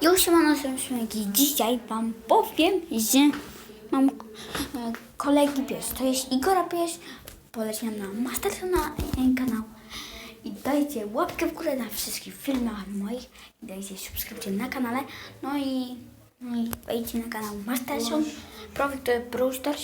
Jo, siemano, Szymki. Dzisiaj wam powiem, że mam e, kolegi pies. To jest Igora pies. Poleciałem na Masterson na e, kanał. I dajcie łapkę w górę na wszystkich filmach moich. I dajcie subskrypcję na kanale. No i, no i wejdźcie na kanał Masterson. Profil to jest Brawl Stars.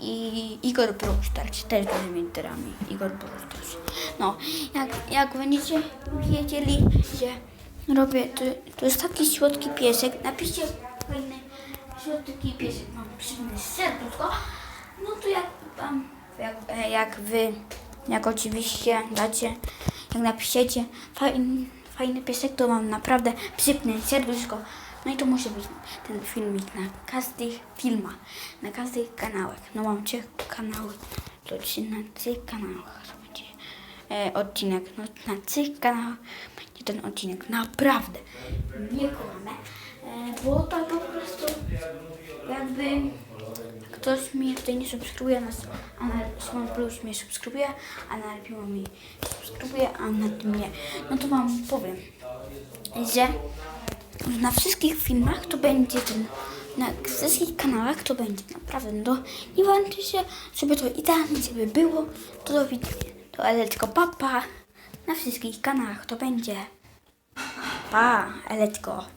I Igor Brawl Stars. Też dużymi literami. Igor Brawl Stars. No, jak, jak będziecie wiedzieli, że robię, to, to jest taki słodki piesek. Napiszcie fajny słodki piesek. Mam przyjemne serduszko. No to jak wam, jak, e, jak wy, jak oczywiście dacie, jak napiszecie fajny, fajny piesek, to mam naprawdę przypnę serduszko. No i to może być ten filmik na każdych filmach, na każdych kanałach. No mam trzy kanały, to trzy na trzech kanałach będzie e, odcinek. No na trzech kanałach będzie ten odcinek. Naprawdę nie kłamę, e, bo to po prostu jakby ktoś mnie tutaj nie subskrybuje, a na Simon Plus mnie subskrybuje, a na Alpimo mnie subskrybuje, a na tym nie. No to wam powiem, że na wszystkich filmach to będzie ten, na wszystkich kanałach to będzie naprawdę, no nie warto się, żeby to idealnie żeby było, to do widzenia. To Eletko papa, na wszystkich kanałach to będzie. Pa, Eletko.